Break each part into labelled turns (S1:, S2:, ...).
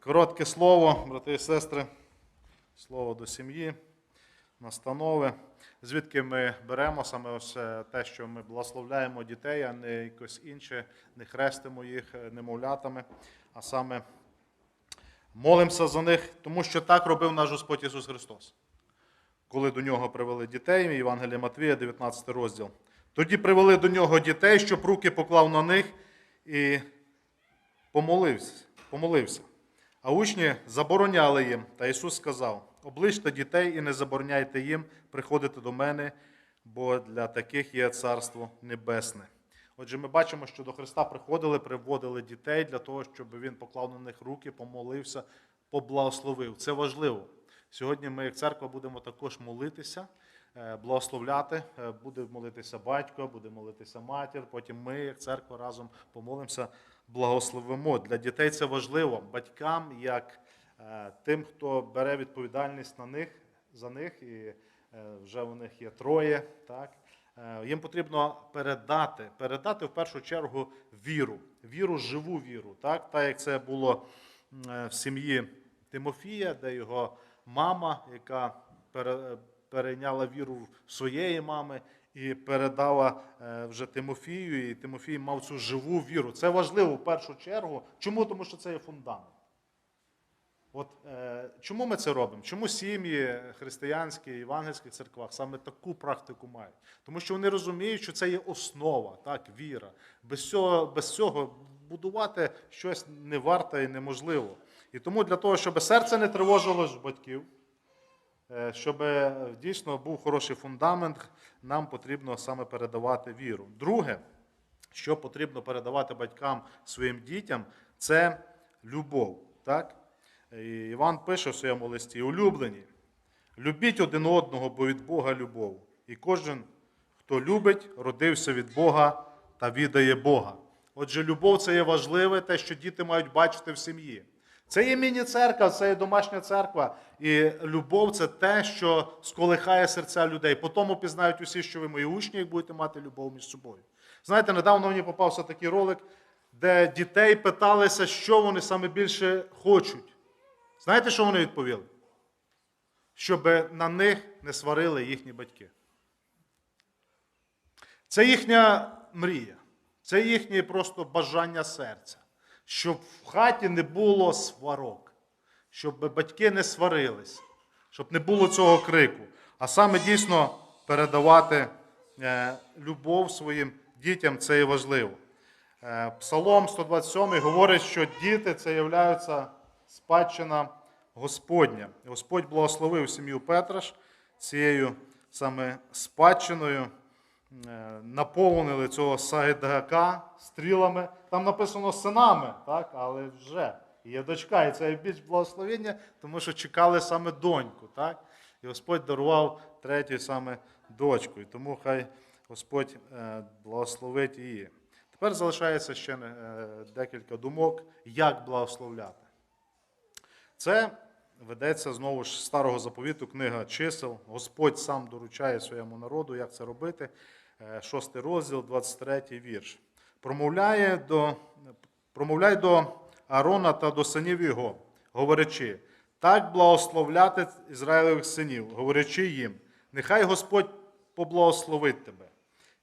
S1: Коротке слово, брати і сестри, слово до сім'ї, настанови. Звідки ми беремо саме ось те, що ми благословляємо дітей, а не якось інше, не хрестимо їх е, немовлятами, а саме молимося за них, тому що так робив наш Господь Ісус Христос. Коли до нього привели дітей, Євангелія Матвія, 19 розділ. Тоді привели до нього дітей, щоб руки поклав на них і помолився. помолився. А учні забороняли їм, та Ісус сказав: обличте дітей і не забороняйте їм приходити до мене, бо для таких є Царство Небесне. Отже, ми бачимо, що до Христа приходили, приводили дітей для того, щоб Він поклав на них руки, помолився, поблагословив. Це важливо. Сьогодні ми, як церква, будемо також молитися, благословляти. Е, Буде молитися батько, буде молитися матір. Потім ми, як церква, разом помолимося, благословимо. Для дітей це важливо. Батькам, як е, тим, хто бере відповідальність на них, за них, і е, вже у них є троє. Так? Е, Їм потрібно передати, передати в першу чергу віру, віру, живу віру, так, так як це було е, в сім'ї Тимофія, де його мама, яка пере- перейняла віру своєї мами і передала е, вже Тимофію, і Тимофій мав цю живу віру. Це важливо в першу чергу. Чому? Тому що це є фундамент. От е, чому ми це робимо? Чому сім'ї християнські, євангельських церквах саме таку практику мають? Тому що вони розуміють, що це є основа, так, віра. Без цього, без цього будувати щось не варто і неможливо. І тому для того, щоб серце не тривожилось батьків, щоб е, дійсно був хороший фундамент, нам потрібно саме передавати віру. Друге, що потрібно передавати батькам своїм дітям, це любов. Так? І Іван пише в своєму листі: улюблені, любіть один одного, бо від Бога любов. І кожен, хто любить, родився від Бога та віддає Бога. Отже, любов це є важливе, те, що діти мають бачити в сім'ї. Це є міні-церква, це є домашня церква. І любов це те, що сколихає серця людей. По тому пізнають усі, що ви мої учні, як будете мати любов між собою. Знаєте, недавно мені попався такий ролик, де дітей питалися, що вони саме більше хочуть. Знаєте, що вони відповіли? Щоб на них не сварили їхні батьки. Це їхня мрія, це їхнє просто бажання серця, щоб в хаті не було сварок, щоб батьки не сварились, щоб не було цього крику. А саме дійсно передавати е, любов своїм дітям це і важливо. Е, Псалом 127 говорить, що діти це являються спадщина Господня. Господь благословив сім'ю Петраш цією саме спадщиною, наповнили цього Саїдака стрілами. Там написано синами, так? але вже є дочка, і це більш благословення, тому що чекали саме доньку. Так? І Господь дарував третю саме дочку. І тому хай Господь е, благословить її. Тепер залишається ще е, декілька думок, як благословляти. Це ведеться знову ж старого заповіту, книга чисел. Господь сам доручає своєму народу, як це робити. Е, Шостий розділ, 23 вірш. Промовляє до, промовляй до Аарона та до синів його, говорячи, так благословляти Ізраїлевих синів, говорячи їм, нехай Господь поблагословить тебе,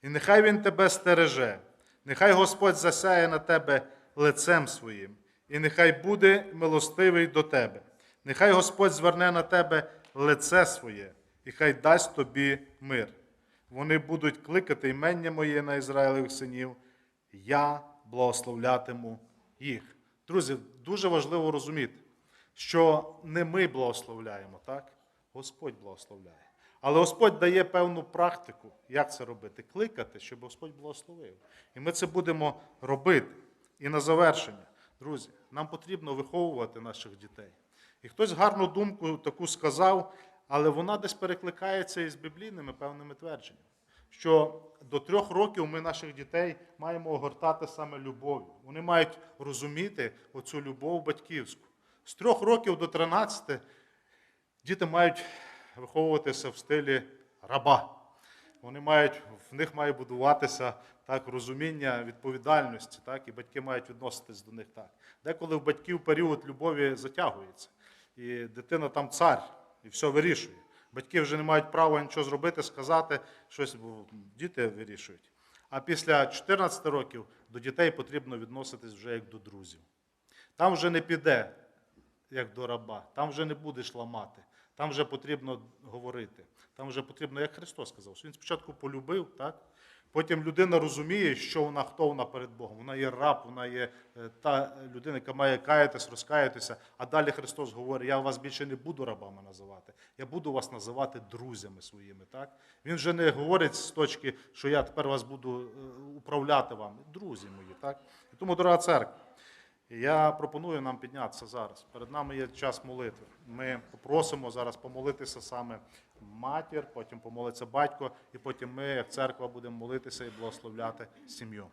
S1: і нехай Він тебе стереже, нехай Господь засяє на тебе лицем своїм, і нехай буде милостивий до тебе. Нехай Господь зверне на тебе лице своє, і хай дасть тобі мир. Вони будуть кликати імення моє на Ізраїлевих синів, я благословлятиму їх. Друзі, дуже важливо розуміти, що не ми благословляємо, так? Господь благословляє. Але Господь дає певну практику, як це робити, кликати, щоб Господь благословив. І ми це будемо робити. І на завершення, друзі, нам потрібно виховувати наших дітей. І хтось гарну думку таку сказав, але вона десь перекликається із біблійними певними твердженнями. Що до трьох років ми наших дітей маємо огортати саме любов'ю. Вони мають розуміти оцю любов батьківську. З трьох років до 13 діти мають виховуватися в стилі раба. Вони мають, в них має будуватися так, розуміння відповідальності, так, і батьки мають відноситись до них так. Деколи в батьків період любові затягується, і дитина там цар, і все вирішує. Батьки вже не мають права нічого зробити, сказати щось, бо діти вирішують. А після 14 років до дітей потрібно відноситись вже як до друзів. Там вже не піде, як до раба, там вже не будеш ламати, там вже потрібно говорити. Там вже потрібно, як Христос сказав, що він спочатку полюбив, так? Потім людина розуміє, що вона, хто вона перед Богом. Вона є раб, вона є е, та людина, яка має каятись, розкаятися. А далі Христос говорить: я вас більше не буду рабами називати, я буду вас називати друзями своїми. Так? Він вже не говорить з точки, що я тепер вас буду е, управляти вами. Друзі мої. Так? І тому, дорога церква, я пропоную нам піднятися зараз. Перед нами є час молитви. Ми попросимо зараз помолитися саме матір, потім помолиться батько, і потім ми, як церква, будемо молитися і благословляти сім'ю.